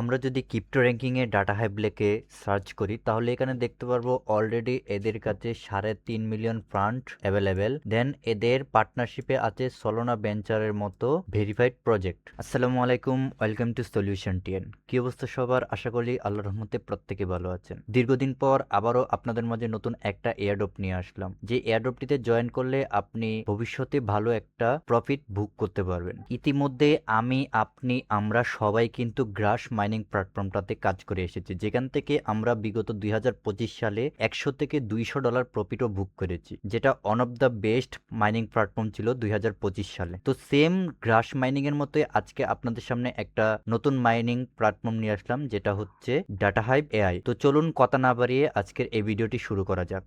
আমরা যদি ক্রিপ্টো র্যাঙ্কিংয়ে ডাটা হাইব লেখে সার্চ করি, তাহলে এখানে দেখতে পারব অলরেডি এদের কাছে সাড়ে তিন মিলিয়ন ফান্ড অ্যাভেলেবেল দেন এদের পার্টনারশিপে আছে সলোনা বেঞ্চারের মতো ভেরিফাইড প্রজেক্ট আসসালামু আলাইকুম ওয়েলকাম টু সলিউশন টিএন কি অবস্থা সবার? আশা করি আল্লাহ রহমতে প্রত্যেকে ভালো আছেন। দীর্ঘদিন পর আবারও আপনাদের মাঝে নতুন একটা এয়ারড্রপ নিয়ে আসলাম। যে এয়ারড্রপটিতে জয়েন করলে আপনি ভবিষ্যতে ভালো একটা প্রফিট বুক করতে পারবেন। ইতিমধ্যে আমি, আপনি, আমরা সবাই কিন্তু গ্রাস মাইনিং প্ল্যাটফর্মটাতে কাজ করে এসেছি। যেখান থেকে আমরা বিগত দুই সালে একশো থেকে দুইশো ডলার প্রফিটও বুক করেছি, যেটা one of the best mining platform ছিল দুই হাজার পঁচিশ সালে। তো সেম গ্রাস মাইনিং এর মতোই আজকে আপনাদের সামনে একটা নতুন মাইনিং প্ল্যাটফর্ম নিয়ে আসলাম, যেটা হচ্ছে ডাটা হাইভ এআই তো চলুন কথা না বাড়িয়ে আজকের এই ভিডিওটি শুরু করা যাক।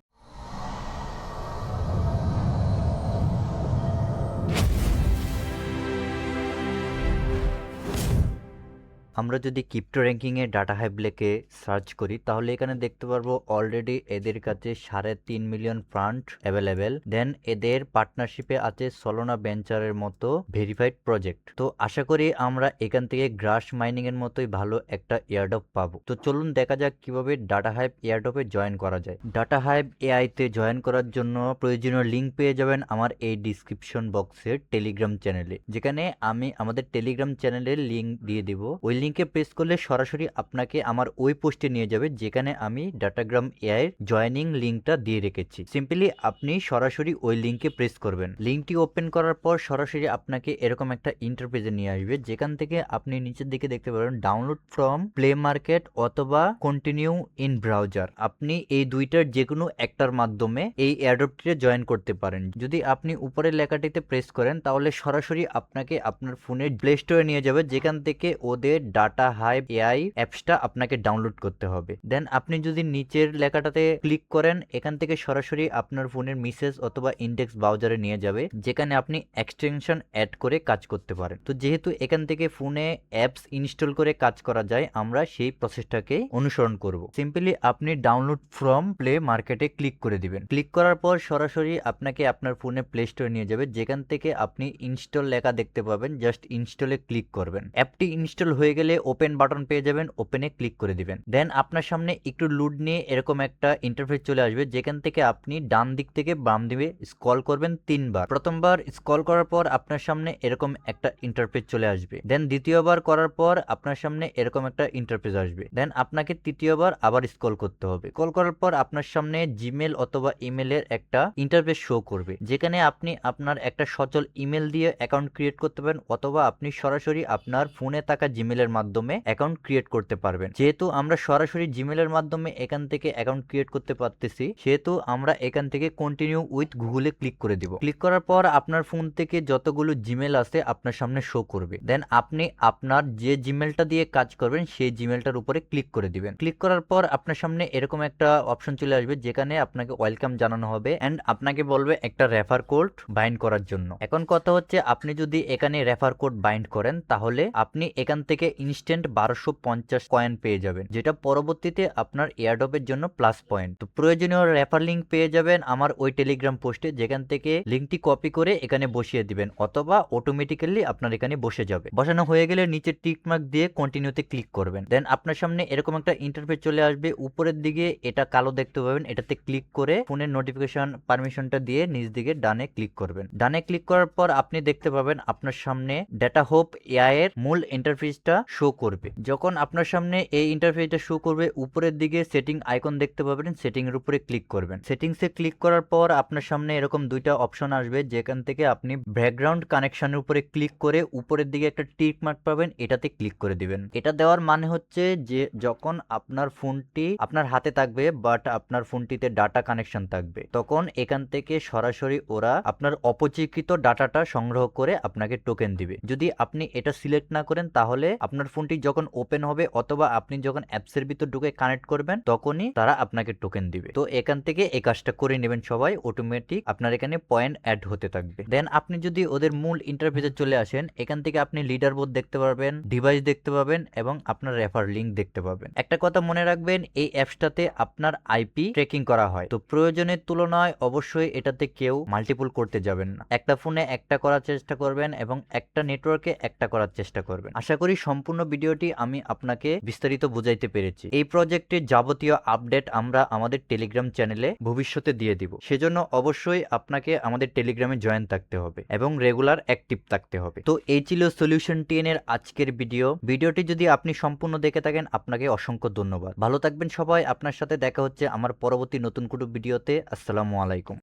আমরা যদি কিপ্টো র্যাঙ্কিংয়ে ডাটা হাইব লেখে সার্চ করি, তাহলে এখানে দেখতে পারব অলরেডি এদের কাছে সাড়ে তিন মিলিয়ন ফান্ড অ্যাভেলেবেল দেন এদের পার্টনারশিপে আছে সলোনা বেঞ্চারের মতো ভেরিফাইড প্রজেক্ট তো আশা করি আমরা এখান থেকে গ্রাস মাইনিং এর মতোই ভালো একটা এয়ারডপ পাবো। তো চলুন দেখা যাক কীভাবে ডাটা হাইব এয়ারডপে জয়েন করা যায়। ডাটা হাইব এআই তে জয়েন করার জন্য প্রয়োজনীয় লিঙ্ক পেয়ে যাবেন আমার এই ডিসক্রিপশন বক্সের টেলিগ্রাম চ্যানেলে যেখানে আমি আমাদের টেলিগ্রাম চ্যানেলের লিঙ্ক দিয়ে দিব। ওই লিঙ্কে প্রেস করলে সরাসরি আপনাকে আমার ওই পোস্টে নিয়ে যাবে, যেখানে আমি ডাটাগ্রাম এআই জয়নিং লিঙ্কটা দিয়ে রেখেছি। সিম্পলি আপনি সরাসরি ওই লিঙ্কে প্রেস করবেন। লিঙ্কটি ওপেন করার পর সরাসরি আপনাকে এরকম একটা ইন্টারপেজে নিয়ে আসবে, যেখান থেকে আপনি নিচের দিকে দেখতে পাবেন ডাউনলোড ফ্রম প্লে মার্কেট অথবা কন্টিনিউ ইন ব্রাউজার আপনি এই দুইটার যে কোনো একটার মাধ্যমে এই অ্যাডপ্টে জয়েন করতে পারেন। যদি আপনি উপরের লেখাটিতে প্রেস করেন, তাহলে সরাসরি আপনাকে আপনার ফোনের প্লে স্টোরে নিয়ে যাবে, যেখান থেকে ওদের ডাটা হাইভ এআই অ্যাপসটা আপনাকে ডাউনলোড করতে হবে। দেন আপনি যদি নিচের লেখাটাতে ক্লিক করেন, এখান থেকে সরাসরি আপনার ফোনের মেসেজ অথবা ইন্ডেক্স ব্রাউজারে নিয়ে যাবে, যেখানে আপনি এক্সটেনশন অ্যাড করে কাজ করতে পারেন। তো যেহেতু এখান থেকে ফোনে অ্যাপস ইনস্টল করে কাজ করা যায়, আমরা সেই প্রসেসটাকে অনুসরণ করব। সিম্পলি আপনি ডাউনলোড ফ্রম প্লে মার্কেটে ক্লিক করে দিবেন। ক্লিক করার পর সরাসরি আপনাকে আপনার ফোনে প্লে স্টোরে নিয়ে যাবে, যেখান থেকে আপনি ইনস্টল লেখা দেখতে পাবেন জাস্ট ইনস্টলে ক্লিক করবেন। অ্যাপটি ইনস্টল হয়ে গেলে ওপেন বাটন পেয়ে যাবেন ওপেনে ক্লিক করে দিবেন। দেন আপনার সামনে একটু লুড নিয়ে এরকম একটা ইন্টারফেস চলে আসবে, যেখান থেকে আপনি ডান দিক থেকে বাম দিকে স্ক্রল করবেন তিনবার। প্রথমবার স্ক্রল করার পর আপনার সামনে এরকম একটা ইন্টারফেস চলে আসবে। দেন দ্বিতীয়বার করার পর আপনার সামনে এরকম একটা ইন্টারফেস আসবে। দেন আপনাকে তৃতীয়বার আবার স্কল করতে হবে। স্ক্রল করার পর আপনার সামনে জিমেল অথবা ইমেলের একটা ইন্টারফেস শো করবে, যেখানে আপনি আপনার একটা সচল ইমেল দিয়ে অ্যাকাউন্ট ক্রিয়েট করতে পারেন, অথবা আপনি সরাসরি আপনার ফোনে থাকা জিমেলের মাধ্যমে অ্যাকাউন্ট ক্রিয়েট করতে পারবেন। যেহেতু আমরা সরাসরি জিমেলের মাধ্যমে এখান থেকে অ্যাকাউন্ট ক্রিয়েট করতে পারতেছি, সেহেতু আমরা এখান থেকে কন্টিনিউ উইথ গুগলে ক্লিক করে দিব। ক্লিক করার পর আপনার ফোন থেকে যতগুলো জিমেল আছে আপনার সামনে শো করবে। দেন আপনি আপনার যে জিমেলটা দিয়ে কাজ করবেন, সেই জিমেলটার উপরে ক্লিক করে দিবেন। ক্লিক করার পর আপনার সামনে এরকম একটা অপশন চলে আসবে, যেখানে আপনাকে ওয়েলকাম জানানো হবে অ্যান্ড আপনাকে বলবে একটা রেফার কোড বাইন্ড করার জন্য। এখন কথা হচ্ছে, আপনি যদি এখানে রেফার কোড বাইন্ড করেন, তাহলে আপনি এখান থেকে ইনস্ট্যান্ট বারোশো পঞ্চাশ কয়েন পেয়ে যাবেন। যেটা পরবর্তীতে আপনার এয়ারডপের জন্য প্লাস পয়েন্ট তো প্রয়োজনীয় রেফার লিঙ্ক পেয়ে যাবেন আমার ওই টেলিগ্রাম পোস্টে যেখান থেকে লিঙ্কটি কপি করে এখানে বসিয়ে দিবেন, অথবা অটোমেটিক্যালি আপনার এখানে বসে যাবে। বসানো হয়ে গেলে নিচে টিকমার্ক দিয়ে কন্টিনিউতে ক্লিক করবেন। দেন আপনার সামনে এরকম একটা ইন্টারফেস চলে আসবে। উপরের দিকে এটা কালো দেখতে পাবেন, এটাতে ক্লিক করে ফোনের নোটিফিকেশন পারমিশনটা দিয়ে নিচ দিকে ডানে ক্লিক করবেন। ডানে ক্লিক করার পর আপনি দেখতে পাবেন আপনার সামনে ডেটা হোপ এআই এর মূল ইন্টারফেসটা শো করবে। যখন আপনার সামনে এই ইন্টারফেসটা শো করবে, উপরের দিকে সেটিং আইকন দেখতে পাবেন সেটিং এর উপরে ক্লিক করবেন। সেটিংসে ক্লিক করার পর আপনার সামনে এরকম দুইটা অপশন আসবে, যেখান থেকে আপনি ব্যাকগ্রাউন্ড কানেকশনের উপরে ক্লিক করে উপরের দিকে একটা টিক মার্ক পাবেন, এটাতে ক্লিক করে দিবেন। এটা দেওয়ার মানে হচ্ছে যে, যখন আপনার ফোনটি আপনার হাতে থাকবে বাট আপনার ফোনটিতে ডাটা কানেকশন থাকবে, তখন এখান থেকে সরাসরি ওরা আপনার অপচিকৃত ডাটাটা সংগ্রহ করে আপনাকে টোকেন দিবে। যদি আপনি এটা সিলেক্ট না করেন, তাহলে আপনার ফোনটি যখন ওপেন হবে অথবা আপনি যখন অ্যাপসের ভিতর ঢুকে কানেক্ট করবেন, তখনই তারা আপনাকে টোকেন দিবে। তো এখান থেকে এই কাজটা করে নেবেন সবাই অটোমেটিক আপনার এখানে পয়েন্ট অ্যাড হতে থাকবে। দেন আপনি যদি ওদের মূল ইন্টারফেসে চলে আসেন, এখান থেকে আপনি লিডার বোর্ড দেখতে পারবেন ডিভাইস দেখতে পাবেন এবং আপনার রেফার লিঙ্ক দেখতে পাবেন। একটা কথা মনে রাখবেন, এই অ্যাপসটাতে আপনার আইপি ট্রেকিং করা হয়। তো প্রয়োজনের তুলনায় অবশ্যই এটাতে কেউ মাল্টিপুল করতে যাবেন না। একটা ফোনে একটা করার চেষ্টা করবেন এবং একটা নেটওয়ার্কে একটা করার চেষ্টা করবেন। আশা করি সম্পূর্ণ সম্পূর্ণ ভিডিওটি আমি আপনাকে বিস্তারিত বুঝাইতে পেরেছি। এই প্রজেক্টের যাবতীয় আপডেট আমরা আমাদের টেলিগ্রাম চ্যানেলে ভবিষ্যতে দিয়ে দিব। সেজন্য অবশ্যই আপনাকে আমাদের টেলিগ্রামে জয়েন থাকতে হবে এবং রেগুলার অ্যাক্টিভ থাকতে হবে। তো এই ছিল সলিউশন টেন এর আজকের ভিডিও ভিডিওটি যদি আপনি সম্পূর্ণ দেখে থাকেন, আপনাকে অসংখ্য ধন্যবাদ। ভালো থাকবেন সবাই। আপনার সাথে দেখা হচ্ছে আমার পরবর্তী নতুন কোনো ভিডিওতে আসসালামু আলাইকুম।